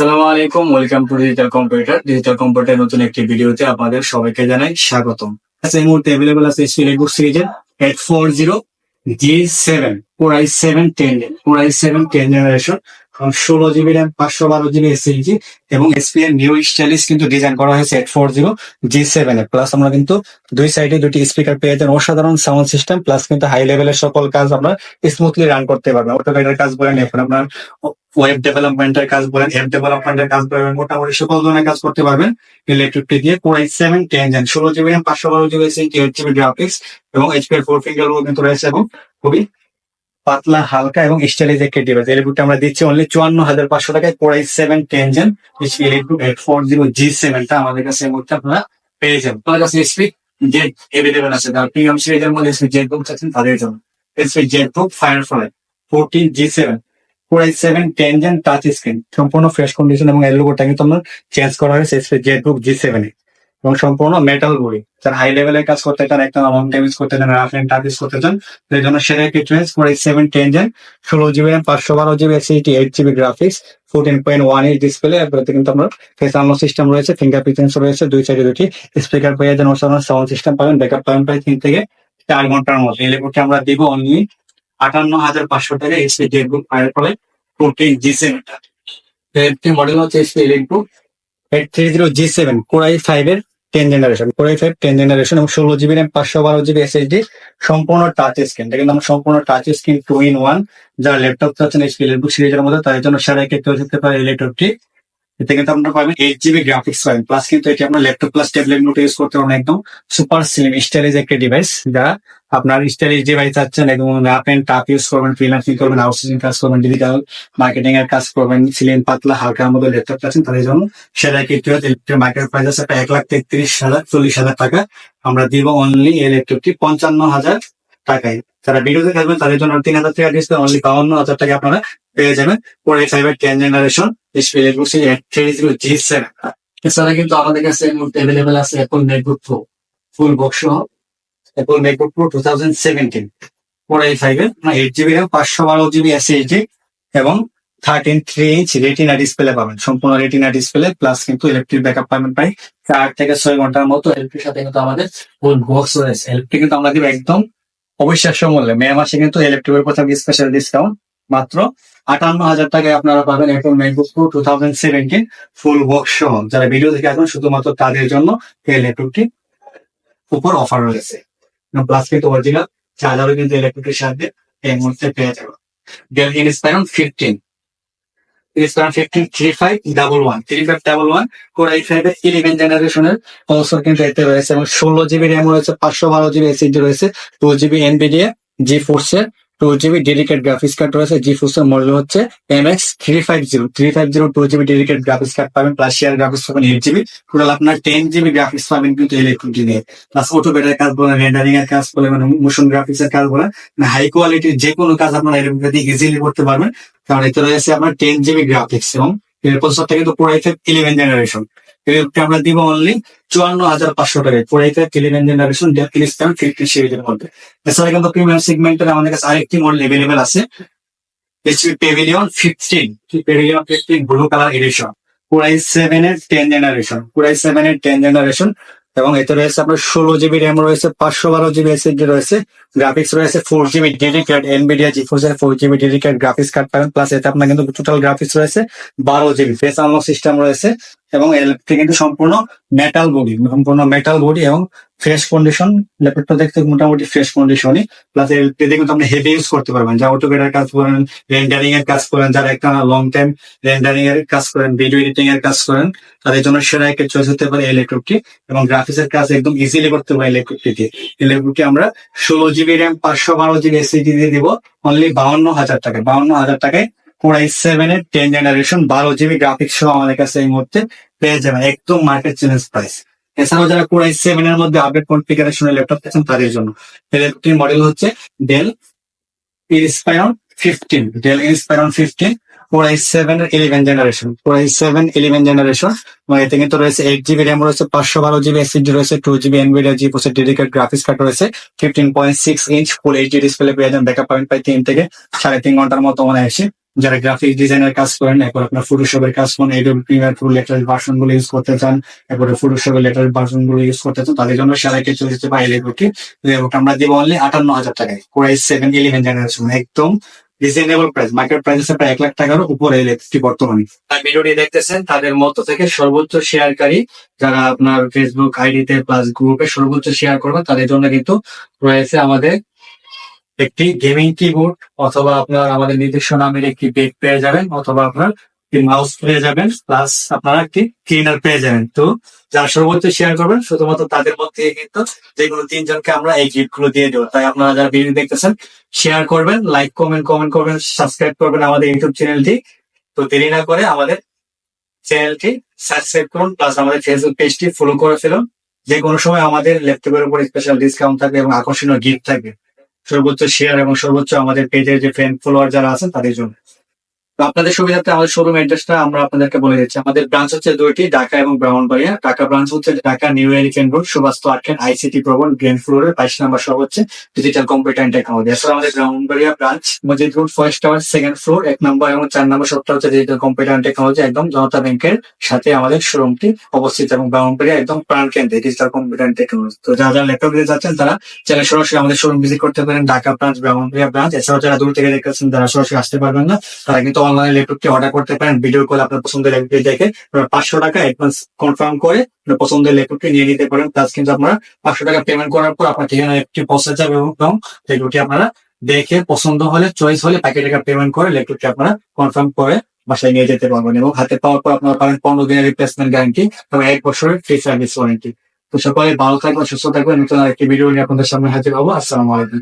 সালামু আলাইকুম welcome to digital computer digital computer নতুন একটি ভিডিওতে আপনাদের সবাইকে জানাই স্বাগতম। আচ্ছা, এই মুহূর্তে অ্যাভেলেবল আছে লেটবুক সিরিজের eight four zero G seven core I seven ten core I seven ten generation ষোলো জিবি র্যাম পাঁচশো বারো জিবি এসএসজি এবং এসপি এর নিউ স্টাইলিশ কিন্তু ডিজাইন করা হয়েছে eight four zero G seven এ। প্লাস আমরা কিন্তু দুই সাইডে দুটি স্পিকার পেয়ে যান। অসাধারণ সাউন্ড সিস্টেম প্লাস কিন্তু হাই লেভেলের সকল কাজ আমরা স্মুথলি রান করতে পারবেন। অটোকেটের কাজ বলেন, এখন আপনার ওয়েব ডেভেলপমেন্টের কাজ বলেন অ্যাপ ডেভেলপমেন্টের কাজ বলেন, মোটামুটি সকল ধরনের কাজ করতে পারবেন। ইলেকট্রিকটি দিয়ে core I seven ten gen ষোলো জিবি র্যাম পাঁচশো বারো GB SSD eight GB graphics এবং এইচপি ফোর ফিঙ্গার কিন্তু রয়েছে এবং খুবই পাতলা, হালকা এবং স্টাইলিশ একটি ডিভাইস এই বুকটা আমরা দিচ্ছি অনলি চুয়ান্ন হাজার পাঁচশো টাকায় core i seven ten gen HP electric eight four zero G সেভেনটা আমাদের কাছে এই মুহূর্তে আপনারা পেয়ে যাবেন। আপনার কাছে এসপি জেড এভেলেবেল আছে, যারা প্রিমিয়াম সিরিজের মধ্যে এসপি জেড বুক চাচ্ছেন তাদের জন্য। SP Z book firefly fourteen G seven core i seven ten gen touch screen সম্পূর্ণ ফ্রেশ কন্ডিশন এবং এর লোগোটা কিন্তু চেঞ্জ করা হয়েছে SP Z book G seven এবং সম্পূর্ণ মেটাল বডি যারা হাই লেভেলের কাজ করতে চান একটা লং ইউজ করতে চান রাফ এন্ড টাফ করতে চান, সেই জন্য একটি choice core seven ten gen ষোলো জিবি র্যাম পাঁচশো বারো GB SSD eight GB graphics fourteen point one eight display এরপরে কিন্তু আমরা ফেস আনলক সিস্টেম রয়েছে ফিঙ্গারপ্রিন্ট সেন্সর রয়েছে, দুই সাইডে দুটি স্পিকার পেয়ে যান অসাধারণ সাউন্ড সিস্টেম পাবেন ব্যাকআপ পাবেন প্রায় তিন থেকে চার ঘণ্টার মধ্যে। এই লেবুটি আমরা দিব অনলি আটান্ন হাজার পাঁচশো টাকা এসপি জেটবুক ফায়ার ফলে ফোরটিন জি সেভেনটা মডেল হচ্ছে SP electro eight three zero G seven core i five এর ten generation core i five ten generation এবং ষোলো জিবি র্যাম পাঁচশো বারো জিবি এসএসডি সম্পূর্ণ টাচ স্ক্রিন এটা কিন্তু সম্পূর্ণ touch screen two in one যার ল্যাপটপ চাচ্ছেন এইচপি ল্যাপটপ সিরিজের মধ্যে তাদের জন্য সেরা কেটে হতে পারে ইলেকট্রিকটি এতে কিন্তু আপনারা পাবেন এইট জিবি গ্রাফিক্স পাবেন প্লাস কিন্তু এটি আপনার laptop plus tablet note use করতে পারেন একদম সুপার স্লিম স্টাইলিশ একটি ডিভাইস যারা আপনার স্টাইলিশ ডিভাইস চাচ্ছেন একদম র্যাপ এন্ড টাপ ইউজ করবেন ফ্রিল্যান্সিং করবেন আউটসোর্সিং কাজ করবেন ডিজিটাল মার্কেটিং এর কাজ করবেন সিলিং পাতলা হালকার মতো ল্যাপটপ চাচ্ছেন তাদের জন্য সেরা একটি মার্কেট প্রাইস আছে এক লাখ তেত্রিশ হাজার, চল্লিশ হাজার টাকা। আমরা দিব অনলি এই ল্যাপটপটি পঞ্চান্ন হাজার টাকায়। যারা ভিডিওতে থাকবেন, তাদের জন্য তিন হাজার টাকা ডিসকাউন্ট অনলি বাউন্ন হাজার টাকা আপনারা পেয়ে যাবেন। পরে ফাইভের ten generation three zero G seven এছাড়া কিন্তু আমাদের কাছে অ্যাভেলেবেল আছে Apple MacBook Pro full box সহ। Apple MacBook Pro two thousand seventeen four i ফাইভের এইট জিবি র্যাম পাঁচশো বারো জিবি এসএসডি এবং thirteen three inch Retina display পাবেন। সম্পূর্ণ রেটিনা ডিসপ্লে প্লাস কিন্তু ইলেকট্রিক ব্যাকআপ পাবেন প্রায় চার থেকে ছয় ঘণ্টার মতো এলপির সাথে কিন্তু আমাদের ফুল বক্স রয়েছে। এলপি কিন্তু আমরা দিব একদম অবিশ্বাস্য মূল্যে। মে মাসে কিন্তু ইলেকট্রিকের প্রথম স্পেশাল ডিসকাউন্ট মাত্র আটান্ন হাজার টাকায় আপনারা পাবেন এখন MacBook Pro two thousand seventeen full box সহ। যারা ভিডিও দেখে আসবেন, শুধুমাত্র তাদের জন্য এই ল্যাপটপটি উপর অফার রয়েছে। প্লাস কিন্তু অরিজিনাল চার্জারও কিন্তু ইলেকট্রিকের সাহায্যে এই মুহূর্তে পেয়ে যাবে Dell Inspiron fifteen Inspiron fifteen three five double one three five double one core i five eleven জেনারেশনের প্রসেসর কিন্তু এতে রয়েছে। এবং ষোলো জিবি র্যাম রয়েছে, পাঁচশো বারো জিবি এসএসডি রয়েছে টু জিবি এনবিডিএ জি ফোর্সের two GB dedicate graphics card রয়েছে জি ফোর্সের হচ্ছে M X three five zero three five zero two GB dedicate graphics card পাবেন প্লাস শেয়ার গ্রাফিক্স পাবেন এইট জিবি টোটাল আপনার টেন জিবি গ্রাফিক্স পাবেন কিন্তু electric নিয়ে প্লাস অটো বেটার কাজ বলেন রেন্ডারিং এর কাজ বলেন মানে মোশন গ্রাফিক্স এর কাজ বলেন হাই কোয়ালিটির যে কোনো কাজ আপনারা এরকম দিয়ে ইজিলি করতে পারবেন কারণ এতে রয়েছে আপনার টেন জিবি গ্রাফিক্স এবং এর প্রসেসরটা কিন্তু পুরো ইলেভেন জেনারেশন এরকম আমরা দিব অনলি চুয়ান্ন হাজার পাঁচশো টাকায়। পুরো ক্লিন জেনারেশন ডেল ফিলিস্টান ফিফটি সিরিজের মধ্যে। এছাড়া কিন্তু প্রিমিয়াম সেগমেন্টের আমাদের কাছে আরেকটি মডেল এভেলেবেল আছে। HP Pavilion fifteen Pavilion fifteen blue colour edition পুরাই সেভেন এর টেন জেনারেশন পুরাই সেভেন এর টেন জেনারেশন এবং এতে রয়েছে আপনার ষোলো জিবি র্যাম রয়েছে, পাঁচশো বারো জিবি এসএসডি রয়েছে গ্রাফিক্স রয়েছে four GB dedicate NVIDIA G four four GB dedicate graphics card পাবেন প্লাস এতে আপনার কিন্তু টোটাল গ্রাফিক্স রয়েছে, বারো জিবি ফেস আনলক সিস্টেম রয়েছে, এবং এলপি কিন্তু সম্পূর্ণ মেটাল বডি সম্পূর্ণ মেটাল বডি এবং ফ্রেশ কন্ডিশন ল্যাপটপটা দেখতে মোটামুটি ফ্রেশ কন্ডিশনই প্লাস এলপিতে কিন্তু আপনি হেভি ইউজ করতে পারবেন। যা অটোকেটার কাজ করেন রেন্ডারিং এর কাজ করেন, যারা একটা লং টাইম রেন্ডারিং এর কাজ করেন ভিডিও এডিটিং এর কাজ করেন, তাদের জন্য সেরা একটা চয়েস হতে পারে এই ল্যাপটপটি এবং গ্রাফিক্স এর কাজ একদম ইজিলি করতে পারে ল্যাপটপটি দিয়ে এই ল্যাপটপটি আমরা ষোলো জিবি র্যাম পাঁচশো বারো জিবি এসএসডি দিয়ে দিব। অনলি বাউন্ন হাজার টাকায়, বাউন্ন হাজার টাকায় কোরাই সেভেন এর টেন জেনারেশন বারো জিবি গ্রাফিক্স সহ আমাদের কাছে এই মুহূর্তে পেয়ে যাবেন। একদম মার্কেট চ্যালেঞ্জ প্রাইস এছাড়াও যারা কোরাই সেভেন এর মধ্যে আপডেট কনফিগারেশনের ল্যাপটপ পেয়েছেন তাদের জন্য। ল্যাপটপটির মডেল হচ্ছে Dell Inspiron fifteen Dell Inspiron fifteen core i seven eleven generation core i seven eleven generation এতে কিন্তু রয়েছে এইট জিবি র্যাম রয়েছে পাঁচশো বারো জিবি এসএসডি রয়েছে টু জিবি এনভিডিয়া জি পোসের ডেডিকেট গ্রাফিক্স কার্ড রয়েছে fifteen point six inch full HD display পেয়ে যাবেন ব্যাকআপ পয়েন্ট প্রায় তিন থেকে সাড়ে তিন ঘণ্টার মতো মনে আসে যারা গ্রাফিক ডিজাইনের কাজ করেন, এরপর আপনার ফটোশপের কাজ করেন এডোবি প্রিমিয়ার প্রো লেটার ভার্সনগুলো ইউজ করতে চান, এরপরে ফটোশপের লেটার ভার্সনগুলো ইউজ করতে চান, তাদের জন্য সেরাইকে চলে যেতে পারে লেবুকে লেবুকে আমরা দিব অনলি আটান্ন হাজার টাকায়। Core i seven eleven generation একদম রিজনেবল প্রাইস মার্কেট প্রাইস প্রায় এক লাখ টাকার উপরে ইলেকট্রিকটি বর্তমানে। তার ভিডিওটি দেখতেছেন, তাদের মধ্য থেকে সর্বোচ্চ শেয়ারকারী যারা আপনার ফেসবুক আইডিতে প্লাস গ্রুপে সর্বোচ্চ শেয়ার করবেন, তাদের জন্য কিন্তু রয়েছে আমাদের একটি গেমিং কিবোর্ড অথবা আপনার আমাদের নিজস্ব নামের একটি বেড পেয়ে যাবেন অথবা আপনার মাউস পেয়ে যাবেন প্লাস আপনারা একটি ক্লিনার পেয়ে যাবেন। তো যারা সর্বোচ্চ শেয়ার করবেন, শুধুমাত্র তাদের মধ্যে কিন্তু যেগুলো তিনজনকে আমরা এই গিফটগুলো দিয়ে দেবো। তাই আপনারা যারা ভিডিও দেখতেছেন শেয়ার করবেন লাইক কমেন্ট কমেন্ট করবেন সাবস্ক্রাইব করবেন আমাদের ইউটিউব চ্যানেলটি তো দেরি না করে আমাদের চ্যানেলটি সাবস্ক্রাইব করুন প্লাস আমাদের ফেসবুক পেজটি ফলো করে ফেলুন। যে কোনো সময় আমাদের ল্যাপটপের উপর স্পেশাল ডিসকাউন্ট থাকবে এবং আকর্ষণীয় গিফট থাকবে। সর্বোচ্চ শেয়ার এবং সর্বোচ্চ আমাদের পেজের যে ফ্রেন্ড ফলোয়ার যারা আছেন তাদের জন্য। আপনাদের সুবিধার্থে আমাদের শোরুম অ্যাড্রেসটা আমরা আপনাদেরকে বলে দিচ্ছি। আমাদের ব্রাঞ্চ হচ্ছে দুইটি, ঢাকা এবং ব্রাহ্মণবাড়িয়া। ঢাকা ব্রাঞ্চ হচ্ছে ঢাকা নিউ এলিফেন্ট রোড সুবাস্ত আটকেন আইসিটি প্রবণ গ্রেন ফ্লোরের বাইশ নাম্বার সব হচ্ছে ডিজিটাল কম্পিউটার অ্যান্ড টেকনোলজি এছাড়া আমাদের ব্রাহ্মণবাড়িয়া ব্রাঞ্চ মসজিদ road first tower second floor এক নম্বর এবং চার নম্বর সবটা হচ্ছে ডিজিটাল কম্পিউটার অ্যান্ড টেকনোলজি একদম জনতা ব্যাংকের সাথে আমাদের শোরুমটি অবস্থিত এবং ব্রাহ্মণবাড়িয়া একদম প্রাণ কেন্দ্রে ডিজিটাল কম্পিউটার অ্যান্ড টেকনোলজি তো যারা যারা ল্যাপটপ নিয়ে যাচ্ছেন, তারা চ্যানেল সরাসরি আমাদের শোরুম ভিজিট করতে পারেন। ঢাকা ব্রাঞ্চ ব্রাহ্মণবাড়িয়া ব্রাঞ্চ এছাড়াও যারা দূর থেকে দেখতেছেন যারা সরাসরি আসতে পারবেন না। তারা কিন্তু অনলাইনে ল্যাপটপটি অর্ডার করতে পারেন ভিডিও কল আপনার পছন্দের ল্যাপটপটি দেখে পাঁচশো টাকা অ্যাডভান্স কনফার্ম করে পছন্দের ল্যাপটপটি নিয়ে নিতে পারেন। প্লাস কিন্তু আপনারা পাঁচশো টাকা পেমেন্ট করার পর আপনার ঠিকানা একটি পৌঁছে যাবে এবং ল্যাপটপটি আপনারা দেখে পছন্দ হলে চয়েস হলে বাকি টাকা পেমেন্ট করে ল্যাপটপটি আপনারা কনফার্ম করে বাসায় নিয়ে যেতে পারবেন এবং হাতে পাওয়ার পর আপনারা পাবেন পনেরো দিনের রিপ্লেসমেন্ট গ্যারান্টি এবং এক বছরের ফ্রি সার্ভিস ওয়ারেন্টি তো সকলে ভালো থাকবেন, সুস্থ থাকবেন। নতুন আরেকটি ভিডিও নিয়ে আপনাদের সামনে হাজির হব। আসসালামু আলাইকুম।